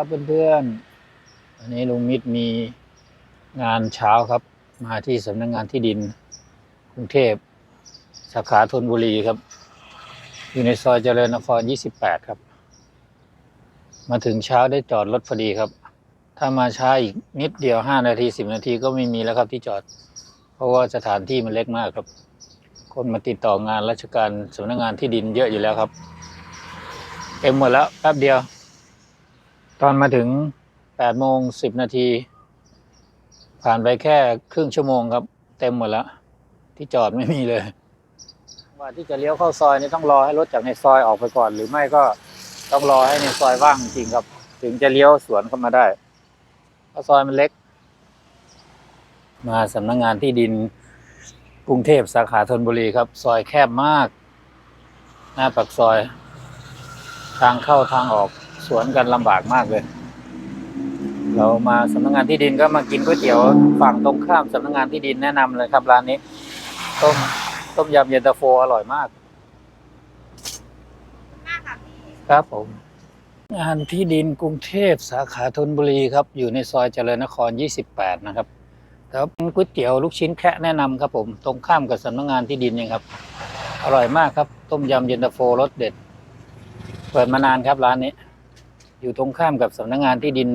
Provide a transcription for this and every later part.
ครับเพื่อนๆวันนี้ลุงมิตรมีงานเช้าครับ มาที่สำนักงานที่ดินกรุงเทพสาขาธนบุรีครับ อยู่ในซอยเจริญนคร 28 ครับ มาถึงเช้าได้จอดรถพอดีครับ ถ้ามาช้าอีกนิดเดียว 5 นาที 10 นาทีก็ไม่มีแล้วครับที่จอด เพราะว่าสถานที่มันเล็กมากครับ คนมาติดต่องานราชการสำนักงานที่ดินเยอะอยู่แล้วครับเต็มหมดแล้วแป๊บเดียว ตอนมาถึงแปดโมงสิบนาที ผ่านไปแค่ครึ่งชั่วโมงครับ เต็มหมดแล้ว ที่จอดไม่มีเลย ว่าที่จะเลี้ยวเข้าซอยนี่ต้องรอให้รถจากในซอยออกไปก่อน หรือไม่ก็ต้องรอให้ในซอยว่างจริงครับ ถึงจะเลี้ยวสวนเข้ามาได้เพราะซอยมันเล็ก มาสำนักงานที่ดินกรุงเทพสาขาธนบุรีครับ ซอยแคบมาก หน้าปากซอย ทางเข้าทางออก สวนกันลำบากมากเลย เรามาสำนักงานที่ดินก็มากินก๋วยเตี๋ยวฝั่งตรงข้ามสำนักงานที่ดินแนะนำเลยครับร้านนี้ต้มต้มยำเย็นตาโฟอร่อยมากครับผมงานที่ดินกรุงเทพสาขาธนบุรีครับ อยู่ในซอยเจริญนคร 28 นะครับครับก๋วยเตี๋ยวลูกชิ้นแคะแนะนำครับผมตรงข้ามกับสำนักงานที่ดินเองครับ อร่อยมากครับ ต้มยำเย็นตาโฟรสเด็ด เปิดมานานครับร้านนี้ อยู่ตรงข้ามกับสำนักงานที่ดิน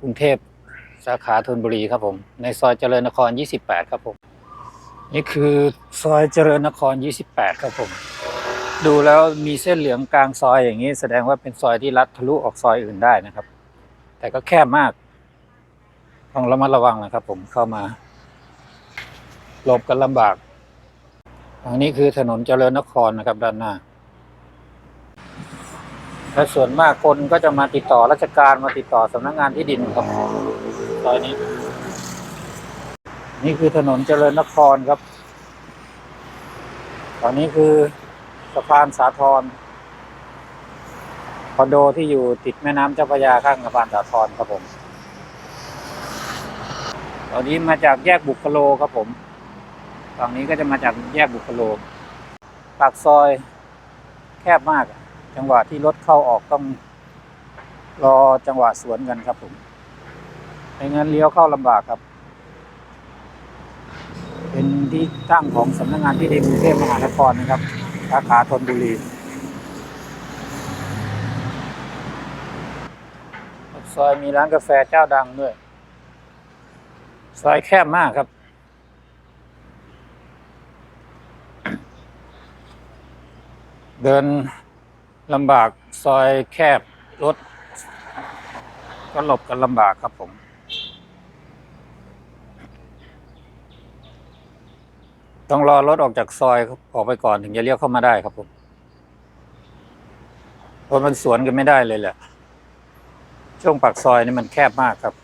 กรุงเทพสาขาธนบุรีครับผม ในซอยเจริญนคร 28 ครับผม นี่คือซอยเจริญนคร 28 ครับผม ดูแล้วมีเส้นเหลืองกลางซอยอย่างนี้ แสดงว่าเป็นซอยที่ลัดทะลุออกซอยอื่นได้นะครับ แต่ก็แคบมากต้องระมัดระวังนะครับผมเข้ามาหลบกันลำบากทางนี้คือถนนเจริญนครนะครับด้านหน้า และส่วนมากคนก็จะมาติดต่อราชการมาติดต่อสำนักงานที่ดินครับซอยนี้ นี่คือถนนเจริญนครครับ ตอนนี้คือสะพานสาทรคอนโดที่อยู่ติดแม่น้ำเจ้าพระยาข้างสะพานสาทรครับผม ตอนนี้มาจากแยกบุคโลครับผมฝั่งนี้ก็จะมาจากแยกบุคโลปากซอยแคบมาก จังหวะที่รถเข้าออกต้องรอจังหวะสวนกันครับผมไม่งั้นเลี้ยวเข้าลำบากครับ เป็นที่ตั้งของสำนักงานที่ดินกรุงเทพมหานครนะครับสาขาธนบุรีซอยมีร้านกาแฟเจ้าดังด้วย ซอยแคบมากครับเดิน ลำบากซอยแคบรถก็หลบกันลำบากครับผม ต้องรอรถออกจากซอยออกไปก่อนถึงจะเลี้ยวเข้ามาได้ครับผมเพราะมันสวนกันไม่ได้เลยแหละช่วงปากซอยนี่มันแคบมากครับ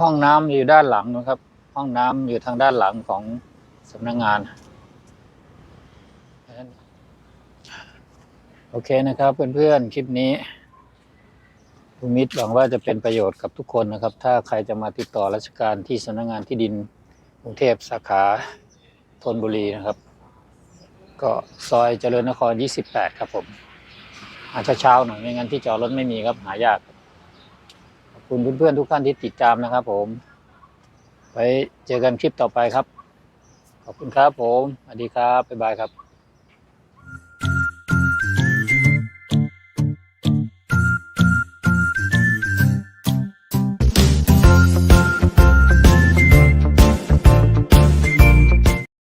ห้องน้ำอยู่ด้านหลังนะครับ ห้องน้ำอยู่ทางด้านหลังของสำนักงาน โอเคนะครับ เพื่อนๆ คลิปนี้ลุงมิตรหวังว่าจะเป็นประโยชน์กับทุกคนนะครับ ถ้าใครจะมาติดต่อราชการที่สำนักงานที่ดินกรุงเทพสาขาธนบุรีนะครับ ก็ซอยเจริญนคร 28 ครับผมอาจจะเช้าหน่อยไม่งั้นที่จอดรถไม่มีครับหายาก คุณเพื่อนๆทุกท่านที่ติดตามนะครับผม ไว้เจอกันคลิปต่อไปครับ ขอบคุณครับผมสวัสดีครับบ๊ายบายครับ